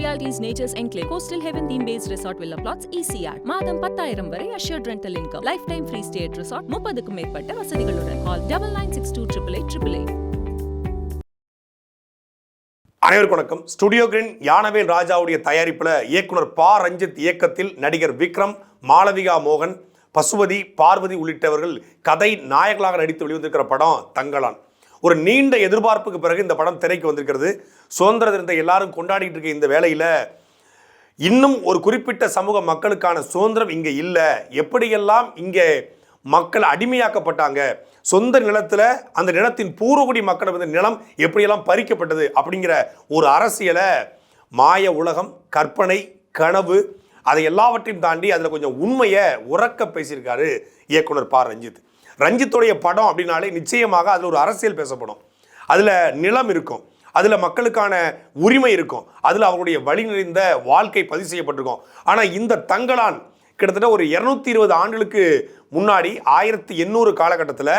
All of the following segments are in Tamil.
Realities natures enclave coastal heaven theme based resort villa plots ECR மாதம் பத்தாயிரம் வரை assured rental income lifetime free stay resort முப்பதுக்கும் மேற்பட்ட வசதிகளுடன் call double nine six two triple eight triple eight அனைவருக்கும் வணக்கம் ஸ்டுடியோ கிரீன் யானவேல் ராஜாவுடைய தயாரிப்பில் இயக்குனர் பா ரஞ்சித் இயக்கத்தில் நடிகர் விக்ரம் மாலவிகா மோகன் பசுபதி பார்வதி உள்ளிட்டவர்கள் கதை நாயகளாக நடித்து வெளிவந்திருக்கிற படம் தங்கலான் ஒரு நீண்ட எதிர்பார்ப்புக்கு பிறகு இந்த படம் திரைக்கு வந்திருக்கிறது. சுதந்திர தினத்தை எல்லாரும் கொண்டாடிட்டு இருக்க இந்த வேலையில் இன்னும் ஒரு குறிப்பிட்ட சமூக மக்களுக்கான சுதந்திரம் இங்கே இல்லை. எப்படியெல்லாம் இங்கே மக்கள் அடிமையாக்கப்பட்டாங்க சொந்த நிலத்தில் அந்த நிலத்தின் பூர்வகுடி மக்கள் வந்து நிலம் எப்படியெல்லாம் பறிக்கப்பட்டது அப்படிங்கிற ஒரு அரசியலை மாய உலகம் கற்பனை கனவு அதை எல்லாவற்றையும் தாண்டி அதில் கொஞ்சம் உண்மையை உறக்க பேசியிருக்காரு இயக்குனர் பா. ரஞ்சித். ரஞ்சித்துடைய படம் அப்படின்னாலே நிச்சயமாக அதில் ஒரு அரசியல் பேசப்படும். அதில் நிலம் இருக்கும். அதில் மக்களுக்கான உரிமை இருக்கும். அதில் அவருடைய வழி நிறைந்த வாழ்க்கை பதிவு செய்யப்பட்டிருக்கும். ஆனால் இந்த தங்களான் கிட்டத்தட்ட ஒரு இரநூத்தி இருபது ஆண்டுகளுக்கு முன்னாடி ஆயிரத்தி எண்ணூறு காலகட்டத்தில்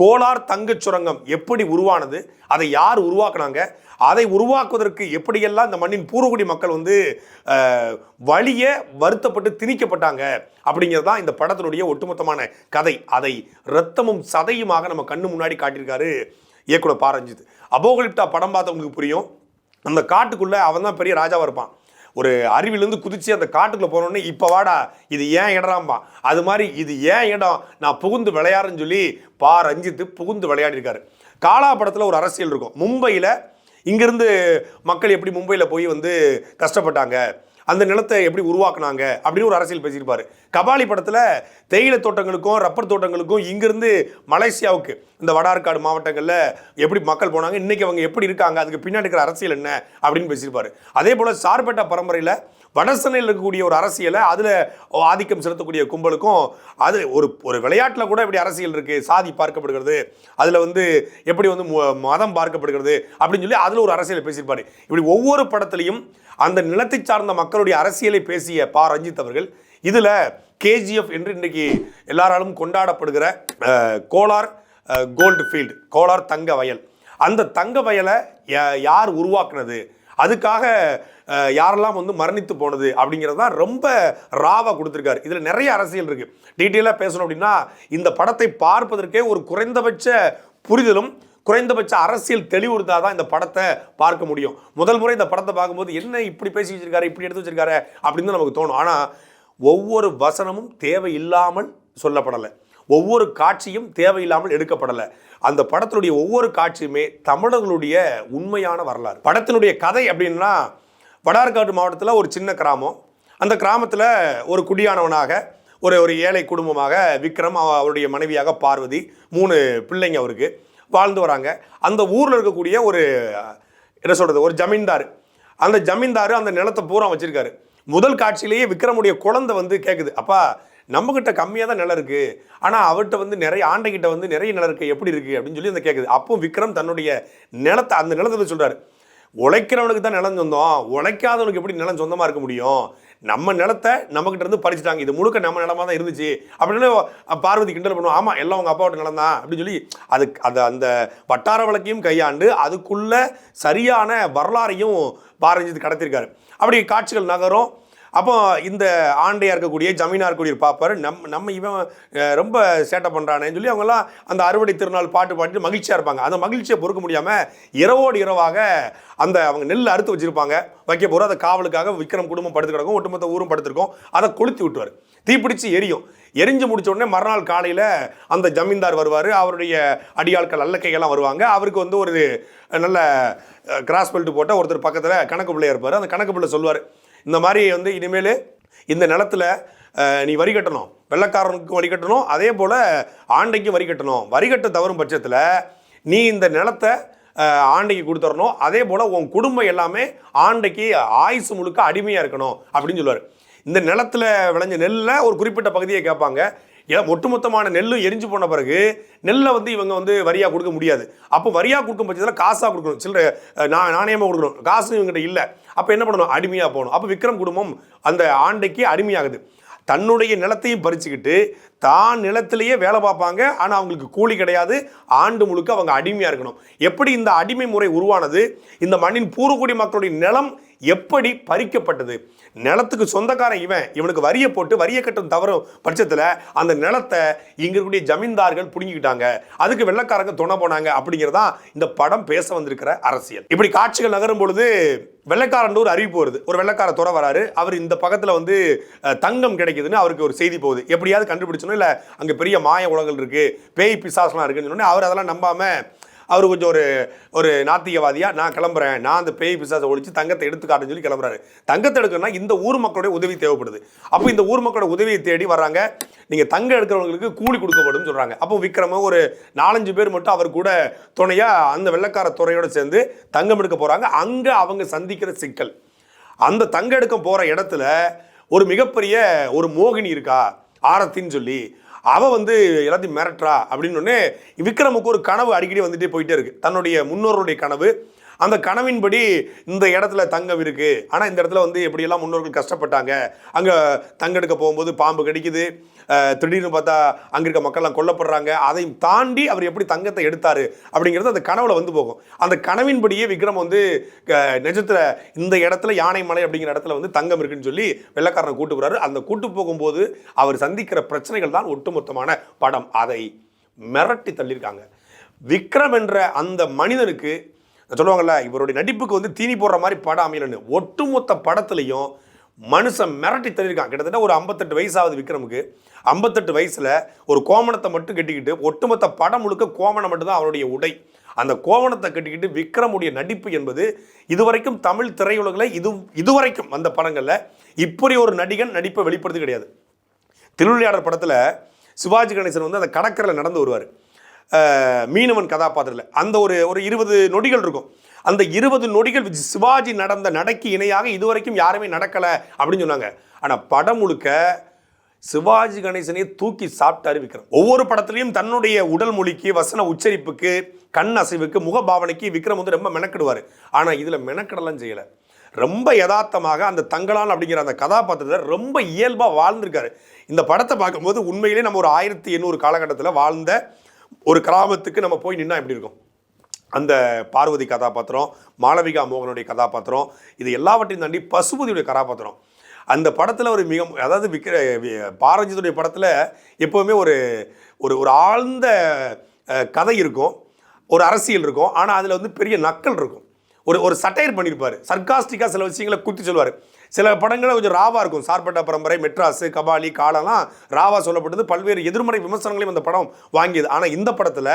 கோலார் தங்கச் சுரங்கம் எப்படி உருவானது? அதை யார் உருவாக்குனாங்க? அதை உருவாக்குவதற்கு எப்படியெல்லாம் இந்த மண்ணின் பூர்வகுடி மக்கள் வந்து வழிய வருத்தப்பட்டு திணிக்கப்பட்டாங்க அப்படிங்கிறது தான் இந்த படத்தினுடைய ஒட்டுமொத்தமான கதை. அதை இரத்தமும் சதையுமாக நம்ம கண்ணு முன்னாடி காட்டியிருக்காரு இயக்குனர் பாரஞ்சித். அபோகலிப்டா படம் பார்த்தவங்களுக்கு புரியும். அந்த காட்டுக்குள்ளே அவன் தான் பெரிய ராஜாவாக இருப்பான். ஒரு அருவிலேருந்து குதிச்சு அந்த காட்டுக்குள்ளே போனோடனே இப்போ வாடா இது ஏன் இடறாம்பா அது மாதிரி இது ஏன் இடம்? நான் புகுந்து விளையாடுறேன்னு சொல்லி பா. ரஞ்சித்து புகுந்து விளையாடிருக்காரு. காலா படத்தில் ஒரு அரசியல் இருக்கும். மும்பையில் இங்கேருந்து மக்கள் எப்படி மும்பையில் போய் வந்து கஷ்டப்பட்டாங்க? அந்த நிலத்தை எப்படி உருவாக்குனாங்க அப்படின்னு ஒரு அரசியல் பேசியிருப்பாரு. கபாலி படத்தில் தேயிலை தோட்டங்களுக்கும் ரப்பர் தோட்டங்களுக்கும் இங்கிருந்து மலேசியாவுக்கு இந்த வடார்காடு மாவட்டங்களில் எப்படி மக்கள் போனாங்க இன்றைக்கி அவங்க எப்படி இருக்காங்க அதுக்கு பின்னாடி இருக்கிற அரசியல் என்ன அப்படின்னு பேசியிருப்பார். அதே போல் சார்பேட்டா பரம்பரையில் வடசென்னையில் இருக்கக்கூடிய ஒரு அரசியலை அதில் ஆதிக்கம் செலுத்தக்கூடிய கும்பலுக்கும் அது ஒரு ஒரு விளையாட்டில் கூட இப்படி அரசியல் இருக்குது சாதி பார்க்கப்படுகிறது அதில் வந்து எப்படி வந்து மதம் பார்க்கப்படுகிறது அப்படின்னு சொல்லி அதில் ஒரு அரசியலை பேசியிருப்பாரு. இப்படி ஒவ்வொரு படத்துலையும் அந்த நிலத்தை சார்ந்த மக்களுடைய அரசியலை பேசிய பா. ரஞ்சித் அவர்கள் இதில் கேஜிஎஃப் என்று இன்றைக்கு எல்லாராலும் கொண்டாடப்படுகிற கோலார் கோல்டு ஃபீல்டு கோலார் தங்க வயல். அந்த தங்க வயலை யா- யார் உருவாக்குனது? அதுக்காக யாரெல்லாம் வந்து மரணித்து போனது அப்படிங்கிறது தான் ரொம்ப ராவாக கொடுத்துருக்காரு. இதில் நிறைய அரசியல் இருக்குது டீட்டெயிலாக பேசணும் அப்படின்னா இந்த படத்தை பார்ப்பதற்கே ஒரு குறைந்தபட்ச புரிதலும் குறைந்தபட்ச அரசியல் தெளிவு இருந்தால் தான் இந்த படத்தை பார்க்க முடியும். முதல் முறை இந்த படத்தை பார்க்கும்போது என்ன இப்படி பேசி வச்சிருக்காரு? இப்படி எடுத்து வச்சிருக்காரு? அப்படின்னு தான் நமக்கு தோணும். ஆனால் ஒவ்வொரு வசனமும் தேவையில்லாமல் சொல்லப்படலை. ஒவ்வொரு காட்சியும் தேவையில்லாமல் எடுக்கப்படலை. அந்த படத்தினுடைய ஒவ்வொரு காட்சியுமே தமிழர்களுடைய உண்மையான வரலாறு. படத்தினுடைய கதை அப்படின்னா வடார்காடு மாவட்டத்தில் ஒரு சின்ன கிராமம். அந்த கிராமத்தில் ஒரு குடியானவனாக ஒரு ஒரு ஏழை குடும்பமாக விக்ரம் அவருடைய மனைவியாக பார்வதி மூணு பிள்ளைங்க அவருக்கு வாழ்ந்து வராங்க. அந்த ஊரில் இருக்கக்கூடிய ஒரு என்ன சொல்கிறது ஒரு ஜமீன்தார். அந்த ஜமீன்தார் அந்த நிலத்தை பூரா வச்சுருக்காரு. முதல் காட்சியிலேயே விக்ரமுடைய குழந்தை வந்து கேட்குது அப்பா நம்மக்கிட்ட கம்மியாக தான் நிலம் இருக்குது ஆனால் அவர்கிட்ட வந்து நிறைய ஆண்டைக்கிட்ட வந்து நிறைய நிலம் இருக்குது எப்படி இருக்குது அப்படின்னு சொல்லி அந்த கேட்குது அப்போ விக்ரம் தன்னுடைய நிலத்தை அந்த நிலத்தை சொல்கிறார் உழைக்கிறவனுக்கு தான் நிலம் சொந்தம். உழைக்காதவனுக்கு எப்படி நிலம் சொந்தமாக இருக்க முடியும்? நம்ம நிலத்தை நம்மக்கிட்ட இருந்து பறிச்சிட்டாங்க. இது முழுக்க நம்ம நிலமாக தான் இருந்துச்சு. அப்படின்னு பார்வதி கிண்டல் பண்ணுவோம் ஆமாம் எல்லாம் உங்கள் அப்பாவோட நிலம் தான். அப்படின்னு சொல்லி அது அது அந்த வட்டார வழக்கையும் கையாண்டு அதுக்குள்ள சரியான வரலாறையும் பாரஞ்சித் கடத்திருக்காரு அப்படி காட்சிகள் நகரும். அப்போ இந்த ஆண்டையாக இருக்கக்கூடிய ஜமீனாக இருக்கக்கூடிய பார்ப்பார் நம் நம்ம இவன் ரொம்ப சேட்டை பண்ணுறானேன்னு சொல்லி அவங்கெல்லாம் அந்த அறுவடை திருநாள் பாட்டு பாடிட்டு மகிழ்ச்சியாக இருப்பாங்க. அந்த மகிழ்ச்சியை பொறுக்க முடியாமல் இரவோடு இரவாக அந்த அவங்க நெல் அறுத்து வச்சுருப்பாங்க. வைக்க போகிற அதை காவலுக்காக விக்ரம் குடும்பம் படுத்து கிடக்கும் ஒட்டுமொத்த ஊரும் படுத்திருக்கோம் அதை கொளுத்தி விட்டுவார் தீப்பிடிச்சு எரியும். எரிஞ்சு முடிச்ச உடனே மறுநாள் காலையில் அந்த ஜமீன்தார் வருவார். அவருடைய அடியாட்கள் அல்லக்கைகள்லாம் வருவாங்க. அவருக்கு வந்து ஒரு நல்ல கிராஸ் பெல்ட் போட்டால் ஒருத்தர் பக்கத்தில் கணக்கு பிள்ளையாக இருப்பார். அந்த கணக்கு பிள்ளை சொல்லுவார் இந்த மாதிரி வந்து இனிமேல் இந்த நிலத்துல நீ வரி கட்டணும். வெள்ளக்காரனுக்கும் வரி கட்டணும். அதே போல் ஆண்டைக்கும் வரி கட்டணும். வரி கட்ட தவறும் பட்சத்தில் நீ இந்த நிலத்தை ஆண்டைக்கு கொடுத்துடணும் அதே போல் உன் குடும்பம் எல்லாமே ஆண்டைக்கு ஆயுசு முழுக்க அடிமையாக இருக்கணும் அப்படின்னு சொல்லுவார். இந்த நிலத்துல விளைஞ்ச நெல்லை ஒரு குறிப்பிட்ட பகுதியை கேட்பாங்க. ஏன்னா ஒட்டுமொத்தமான நெல்லும் எரிஞ்சு போன பிறகு நெல்லை வந்து இவங்க வந்து வரியாக கொடுக்க முடியாது. அப்போ வரியாக கொடுக்கும் பட்சத்தில் காசாக கொடுக்கணும். சில்லற நான் நாணயமாக கொடுக்கணும். காசு இவங்ககிட்ட இல்லை. அப்போ என்ன பண்ணணும்? அடிமையாக போகணும். அப்போ விக்ரம் குடும்பம் அந்த ஆண்டைக்கு அடிமையாகுது. தன்னுடைய நிலத்தையும் பறிச்சுக்கிட்டு தான் நிலத்திலேயே வேலை பார்ப்பாங்க. ஆனால் அவங்களுக்கு கூலி கிடையாது. ஆண்டு முழுக்க அவங்க அடிமையாக இருக்கணும். எப்படி இந்த அடிமை முறை உருவானது? இந்த மண்ணின் பூர்வக்குடி மக்களுடைய நிலம் எப்படி பறிக்கப்பட்டது? நிலத்துக்கு சொந்தக்காரன் இவன். இவனுக்கு வரியை போட்டு வரியை கட்டும் தவறும் பட்சத்தில் அந்த நிலத்தை இங்க இருக்கக்கூடிய ஜமீன்தார்கள் புடுங்கிக்கிட்டாங்க. அதுக்கு வெள்ளக்காரங்க துணை போனாங்க அப்படிங்கிறதா இந்த படம் பேச வந்திருக்கிற அரசியல். இப்படி காட்சிகள் நகரும் பொழுது வெள்ளைக்காரன் ஒரு அறிவிப்பு வருது. ஒரு வெள்ளைக்கார துறை வராரு. அவர் இந்த பக்கத்தில் வந்து தங்கம் கிடைக்குதுன்னு அவருக்கு ஒரு செய்தி போகுது. எப்படியாவது கண்டுபிடிச்சணும் இல்லை அங்கே பெரிய மாய உலகங்கள் இருக்கு. பேய் பிசாசெலாம் இருக்குன்னு சொன்னோன்னே அவர் அதெல்லாம் நம்பாம அவர் கொஞ்சம் ஒரு ஒரு நாத்திகவாதியாக நான் கிளம்புறேன் நான் அந்த பேய் பிசாசை ஒழிச்சு தங்கத்தை எடுத்து காட்டுன்னு சொல்லி கிளம்புறாரு. தங்கத்தை எடுக்கணும்னா இந்த ஊர் மக்களுடைய உதவி தேவைப்படுது. அப்போ இந்த ஊர் மக்களோட உதவியை தேடி வர்றாங்க. நீங்கள் தங்கம் எடுக்கிறவங்களுக்கு கூலி கொடுக்கப்படும் சொல்கிறாங்க அப்போ விக்ரம ஒரு நாலஞ்சு பேர் மட்டும் அவர் கூட துணையாக அந்த வெள்ளக்கார துறையோட சேர்ந்து தங்கம் எடுக்க போகிறாங்க அங்கே அவங்க சந்திக்கிற சிக்கல். அந்த தங்க எடுக்க போகிற இடத்துல ஒரு மிகப்பெரிய ஒரு மோகினி இருக்கா? ஆரத்தின்னு சொல்லி அவ வந்து எல்லாத்தையும் மிரட்டுறா அப்படின்னு விக்ரமுக்கு ஒரு கனவு அடிக்கடி வந்துட்டே போயிட்டே இருக்கு. தன்னுடைய முன்னோர்களுடைய கனவு அந்த கனவின்படி இந்த இடத்துல தங்கம் இருக்குது ஆனால் இந்த இடத்துல வந்து எப்படியெல்லாம் முன்னோர்கள் கஷ்டப்பட்டாங்க அங்கே தங்க எடுக்க போகும்போது பாம்பு கடிக்குது திடீர்னு பார்த்தா அங்கே இருக்க மக்கள்லாம் கொல்லப்படுறாங்க அதையும் தாண்டி அவர் எப்படி தங்கத்தை எடுத்தார் அப்படிங்கிறது அந்த கனவுல வந்து போகும். அந்த கனவின்படியே விக்ரம் வந்து க- இந்த இடத்துல யானை மலை அப்படிங்கிற இடத்துல வந்து தங்கம் இருக்குன்னு சொல்லி வெள்ளக்காரனை கூட்டு போகிறாரு அந்த கூட்டு போகும்போது அவர் சந்திக்கிற பிரச்சனைகள் தான் ஒட்டுமொத்தமான படம். அதை மிரட்டி தள்ளியிருக்காங்க. விக்ரம் என்ற அந்த மனிதனுக்கு சொல்லுவாங்கல்ல இவருடைய நடிப்புக்கு வந்து தீனி போடுற மாதிரி படம் அமையலன்னு. ஒட்டுமொத்த படத்துலையும் மனுஷன் மிரட்டி தள்ளியிருக்கான். கிட்டத்தட்ட ஒரு ஐம்பத்தெட்டு வயசாகுது விக்ரமுக்கு. ஐம்பத்தெட்டு வயசில் ஒரு கோமணத்தை மட்டும் கட்டிக்கிட்டு ஒட்டுமொத்த படம் முழுக்க கோமணம் மட்டும்தான் அவருடைய உடை. அந்த கோவணத்தை கட்டிக்கிட்டு விக்ரமுடைய நடிப்பு என்பது இதுவரைக்கும் தமிழ் திரையுலகில் இது இதுவரைக்கும் வந்த படங்களில் இப்படி ஒரு நடிகன் நடிப்பை வெளிப்படுத்தி கிடையாது. திருவிளையாடல் படத்தில் சிவாஜி கணேசன் வந்து அந்த கடற்கரையில் நடந்து வருவார். மீனவன் கதாபாத்திரத்தில். அந்த ஒரு ஒரு இருபது நொடிகள் இருக்கும். அந்த இருபது நொடிகள் சிவாஜி நடந்த நடைக்கு இணையாக இதுவரைக்கும் யாருமே நடக்கலை அப்படின்னு சொன்னாங்க. ஆனால் படம் முழுக்க சிவாஜி கணேசனையே தூக்கி சாப்பிட்டாரு விக்ரம். ஒவ்வொரு படத்துலையும் தன்னுடைய உடல் மொழிக்கு வசன உச்சரிப்புக்கு கண் அசைவுக்கு முகபாவனைக்கு விக்ரம் வந்து ரொம்ப மெனக்கிடுவார். ஆனால் இதில் மெனக்கிடலாம் செய்யலை. ரொம்ப யதார்த்தமாக அந்த தங்களான் அப்படிங்கிற அந்த கதாபாத்திரத்தை ரொம்ப இயல்பாக வாழ்ந்திருக்காரு. இந்த படத்தை பார்க்கும்போது உண்மையிலே நம்ம ஒரு ஆயிரத்தி எண்ணூறு காலகட்டத்தில் வாழ்ந்த ஒரு கிராமத்துக்கு நம்ம போய் நின்னா எப்படி இருக்கும்? அந்த பார்வதி கதாபாத்திரம் மாளவிகா மோகனுடைய கதாபாத்திரம் இது எல்லாவற்றையும் தாண்டி பசுபதியுடைய கதாபாத்திரம். அந்த படத்தில் ஒரு மிக அதாவது விக்ர வி- பாரஞ்சித்துடைய படத்தில் எப்போவுமே ஒரு ஒரு ஒரு ஆழ்ந்த கதை இருக்கும். ஒரு அரசியல் இருக்கும். ஆனால் அதில் வந்து பெரிய நக்கல் இருக்கும். ஒரு ஒரு சட்டையர் பண்ணியிருப்பார் சர்காஸ்டிக்காக சில விஷயங்களை குத்தி சொல்லுவார் சில படங்களில் கொஞ்சம் ராவாக இருக்கும். சார்பட்ட பரம்பரை மெட்ராஸு கபாலி காலம்லாம் ராவா சொல்லப்பட்டது. பல்வேறு எதிர்மறை விமர்சனங்களையும் அந்த படம் வாங்கியது. ஆனால் இந்த படத்தில்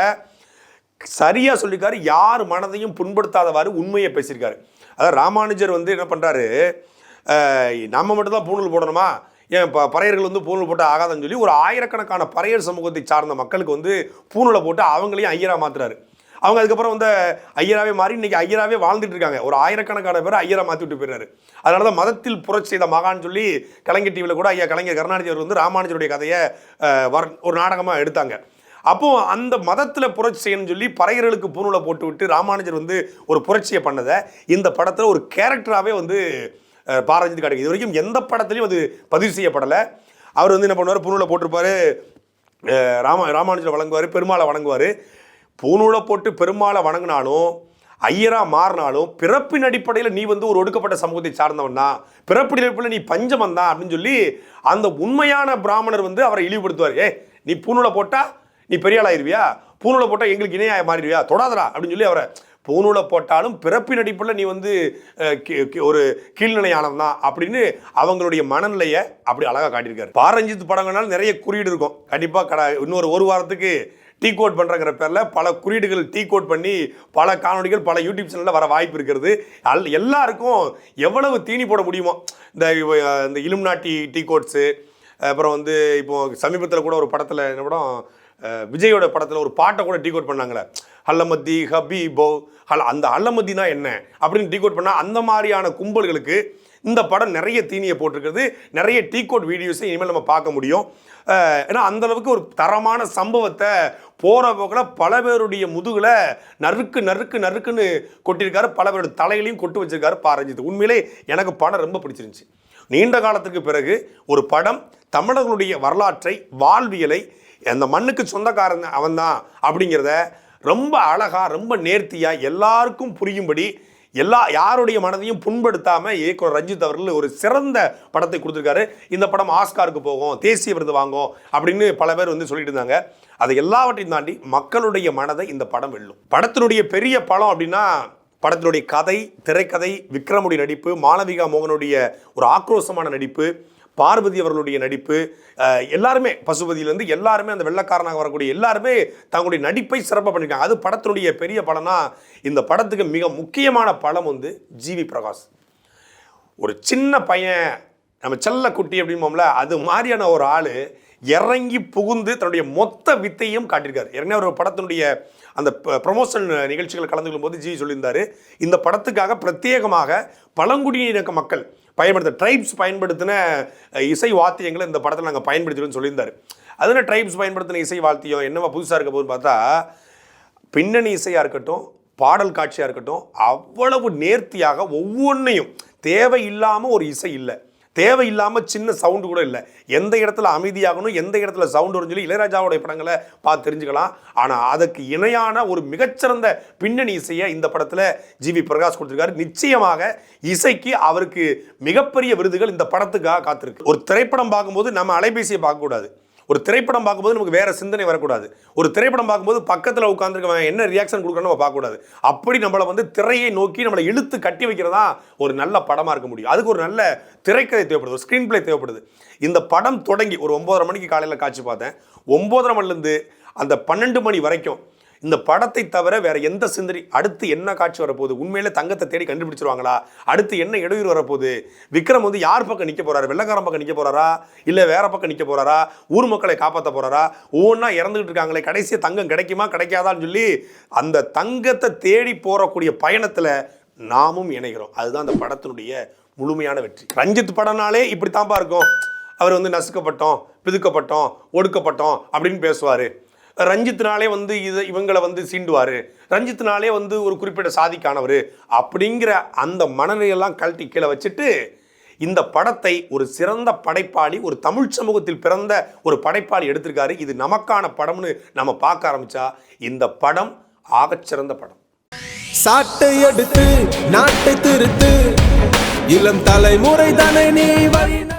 சரியாக சொல்லியிருக்காரு. யார் மனதையும் புண்படுத்தாதவாறு உண்மையை பேசியிருக்காரு. அதாவது ராமானுஜர் வந்து என்ன பண்ணுறாரு நம்ம மட்டும்தான் பூணூல் போடணுமா? ஏன் ப பறையர்கள் வந்து பூணூல் போட்டு ஆகாதுன்னு சொல்லி ஒரு ஆயிரக்கணக்கான பறையர் சமூகத்தை சார்ந்த மக்களுக்கு வந்து பூணூலை போட்டு அவங்களையும் ஐயராக மாத்துறாரு. அவங்க அதுக்கப்புறம் வந்து ஐயராகவே மாறி இன்னைக்கு ஐயராவே வாழ்ந்துட்டு இருக்காங்க. ஒரு ஆயிரக்கணக்கான பேர் ஐயரா மாற்றி விட்டு போயிடுறாரு. அதனால தான் மதத்தில் புரட்சி செய்த மகான்னு சொல்லி கலைஞர் டிவியில் கூட ஐயா கலைஞர் கருணாநிதி அவர் வந்து ராமானுஜருடைய கதையை வர் ஒரு நாடகமாக எடுத்தாங்க. அப்போ அந்த மதத்தில் புரட்சி செய்யணும்னு சொல்லி பறையர்களுக்கு பூநூலை போட்டு விட்டு ராமானுஜர் வந்து ஒரு புரட்சியை பண்ணதை இந்த படத்தில் ஒரு கேரக்டராகவே வந்து அஹ், பாரஞ்சித் கிடைக்கும் இது வரைக்கும் எந்த படத்துலையும் அது பதிவு செய்யப்படலை. அவர் வந்து என்ன பண்ணுவார்? பூநூலை போட்டிருப்பாரு. ராம ராமானுஜரை வழங்குவார் பெருமாளை வழங்குவார் பூநூலை போட்டு பெருமாளை வணங்கினாலும் ஐயரா மாறினாலும் பிறப்பின் அடிப்படையில் நீ வந்து ஒரு ஒடுக்கப்பட்ட சமூகத்தை சார்ந்தவன் தான். பிறப்பின் அடிப்படையில் நீ பஞ்சமன் தான் அப்படின்னு சொல்லி அந்த உண்மையான பிராமணர் வந்து அவரை இழிவுபடுத்துவார். ஏ நீ பூநூலை போட்டா நீ பெரிய ஆளாயிருவியா? பூணூலை போட்டால் எங்களுக்கு இணையாக மாறிடுவியா? தொடாதடா அப்படின்னு சொல்லி அவரை பூநூலை போட்டாலும் பிறப்பின் அடிப்படையில் நீ வந்து ஒரு கீழ்நிலையானவன் தான் அப்படின்னு அவங்களுடைய மனநிலையை அப்படி அழகாக காட்டியிருக்காரு. பாரஞ்சித் படங்கள்னால நிறைய குறியீடு இருக்கும். கண்டிப்பாக கட இன்னொரு ஒரு வாரத்துக்கு டீ கோட் பண்ணுறங்கிற பேரில் பல குறியீடுகள் டீ கோட் பண்ணி பல காணொலிகள் பல யூடியூப் சேனலில் வர வாய்ப்பு இருக்கிறது அல் எல்லாருக்கும் எவ்வளவு தீனி போட முடியுமோ இந்த இந்த இலும்நாட்டி டீ கோட்ஸு அப்புறம் வந்து இப்போ சமீபத்தில் கூட ஒரு படத்தில் என்ன படம் விஜயோட படத்தில் ஒரு பாட்டை கூட டீ கோட் பண்ணாங்களே ஹல்லமத்தி ஹபி போ ஹல் அந்த ஹல்லமத்தினா என்ன? அப்படின்னு டீ கோட் பண்ணால் அந்த மாதிரியான கும்பல்களுக்கு இந்த படம் நிறைய தீனியை போட்டிருக்கிறது. நிறைய டீ கோட் வீடியோஸை இனிமேல் நம்ம பார்க்க முடியும். ஏன்னா அந்தளவுக்கு ஒரு தரமான சம்பவத்தை போகிற போக்கில் பல பேருடைய முதுகில் நறுக்கு நறுக்கு நறுக்குன்னு கொட்டியிருக்காரு. பல பேருடைய தலையிலையும் கொட்டு வச்சிருக்காரு பாரஞ்சித். உண்மையிலே எனக்கு படம் ரொம்ப பிடிச்சிருந்துச்சு. நீண்ட காலத்துக்கு பிறகு ஒரு படம் தமிழர்களுடைய வரலாற்றை வாழ்வியலை அந்த மண்ணுக்கு சொந்தக்காரன் அவன்தான் அப்படிங்கிறத ரொம்ப அழகாக ரொம்ப நேர்த்தியாக எல்லாருக்கும் புரியும்படி எல்லா யாருடைய மனதையும் புண்படுத்தாம இயக்குனர் ரஞ்சித் அவர்கள் ஒரு சிறந்த படத்தை கொடுத்துருக்காரு. இந்த படம் ஆஸ்காருக்கு போகும் தேசிய விருது வாங்கும் அப்படின்னு பல பேர் வந்து சொல்லிட்டு இருந்தாங்க. அதை எல்லாவற்றையும் தாண்டி மக்களுடைய மனதை இந்த படம் வெல்லும். படத்தினுடைய பெரிய படம் அப்படின்னா படத்தினுடைய கதை திரைக்கதை விக்ரமுடைய நடிப்பு மாளவிகா மோகனுடைய ஒரு ஆக்ரோஷமான நடிப்பு பார்வதி அவர்களுடைய நடிப்பு எல்லாருமே பசுபதியிலேருந்து எல்லாருமே அந்த வெள்ளக்காரனாக வரக்கூடிய எல்லாருமே தங்களுடைய நடிப்பை சிறப்பாக பண்ணியிருக்காங்க அது படத்தினுடைய பெரிய படம்னா இந்த படத்துக்கு மிக முக்கியமான பலம் வந்து ஜிவி பிரகாஷ். ஒரு சின்ன பையன் நம்ம செல்ல குட்டி அப்படிம்போம்ல அது மாதிரியான ஒரு ஆள் இறங்கி புகுந்து தன்னுடைய மொத்த வித்தையும் காட்டியிருக்காரு. ஏற்கனவே ஒரு படத்தினுடைய அந்த ப்ரொமோஷன் நிகழ்ச்சிகள் கலந்து கொள்ளும்போது ஜி சொல்லியிருந்தார் இந்த படத்துக்காக பிரத்யேகமாக பழங்குடியின மக்கள் பயன்படுத்த ட்ரைப்ஸ் பயன்படுத்தின இசை வாத்தியங்களை இந்த படத்தில் நாங்கள் பயன்படுத்திடுன்னு சொல்லியிருந்தாரு. அதில் ட்ரைப்ஸ் பயன்படுத்தின இசை வாத்தியம் என்னவா புதுசாக இருக்க போகுதுன்னு பார்த்தா பின்னணி இசையாக இருக்கட்டும் பாடல் காட்சியாக இருக்கட்டும் அவ்வளவு நேர்த்தியாக ஒவ்வொன்றையும் தேவையில்லாமல் ஒரு இசை இல்லை. தேவையில்லாமல் சின்ன சவுண்டு கூட இல்லை. எந்த இடத்துல அமைதியாகணும் எந்த இடத்துல சவுண்டு வரும்னு சொல்லி இளையராஜாவுடைய படங்களை பார்த்து தெரிஞ்சுக்கலாம். ஆனால் அதுக்கு இணையான ஒரு மிகச்சிறந்த பின்னணி இசையை இந்த படத்தில் ஜிவி பிரகாஷ் கொடுத்துருக்காரு. நிச்சயமாக இசைக்கு அவருக்கு மிகப்பெரிய விருதுகள் இந்த படத்துக்காக காத்திருக்கு. ஒரு திரைப்படம் பார்க்கும்போது நம்ம அலைபேசியை பார்க்கக்கூடாது. ஒரு திரைப்படம் பார்க்கும்போது நமக்கு வேற சிந்தனை வரக்கூடாது. ஒரு திரைப்படம் பார்க்கும்போது பக்கத்தில் உட்காந்துருக்கவன் என்ன ரியாக்ஷன் கொடுக்கணும் நம்ம பார்க்கக்கூடாது. அப்படி நம்மளை வந்து திரையை நோக்கி நம்மளை இழுத்து கட்டி வைக்கிறதா ஒரு நல்ல படமாக இருக்க முடியும். அதுக்கு ஒரு நல்ல திரைக்கதை தேவைப்படுது. ஒரு ஸ்க்ரீன் பிளே தேவைப்படுது. இந்த படம் தொடங்கி ஒரு ஒம்போதரை மணிக்கு காலையில் காட்சி பார்த்தேன். ஒம்போதரை மணிலேருந்து அந்த பன்னெண்டு மணி வரைக்கும் இந்த படத்தை தவிர வேற எந்த சிந்தனை அடுத்து என்ன காட்சி வரப்போகுது? உண்மையிலே தங்கத்தை தேடி கண்டுபிடிச்சிருவாங்களா? அடுத்து என்ன இடையூறு வரப்போகுது? விக்ரம் வந்து யார் பக்கம் நிற்க போறாரு? வெள்ளக்காரன் பக்கம் நிற்க போறாரா? இல்லை வேற பக்கம் நிற்க போறாரா? ஊர் மக்களை காப்பாற்ற போறாரா? ஒவ்வொன்றா இறந்துகிட்டு இருக்காங்களே கடைசியாக தங்கம் கிடைக்குமா கிடைக்காதான்னு சொல்லி அந்த தங்கத்தை தேடி போறக்கூடிய பயணத்தில் நாமும் இணைகிறோம். அதுதான் அந்த படத்தினுடைய முழுமையான வெற்றி. ரஞ்சித் படம்னாலே இப்படி தான்ப்பா இருக்கும் அவர் வந்து நசுக்கப்பட்டோம் பிதுக்கப்பட்டோம் ஒடுக்கப்பட்டோம் அப்படின்னு பேசுவார். ரஞ்சித்னாலே வந்து இது இவங்களை வந்து சீண்டுவார். ரஞ்சித்னாலே வந்து ஒரு குறிப்பிட்ட சாதிக்கானவர் அப்படிங்கிற அந்த மனநிலையெல்லாம் கழட்டி கீழே வச்சுட்டு இந்த படத்தை ஒரு சிறந்த படைப்பாளி ஒரு தமிழ் சமூகத்தில் பிறந்த ஒரு படைப்பாளி எடுத்திருக்காரு. இது நமக்கான படம்னு நம்ம பார்க்க ஆரம்பிச்சா இந்த படம் ஆகச்சிறந்த படம். சாட்டை எடுத்து நாட்டை திருத்து இளம் தலைமுறை தானே நீ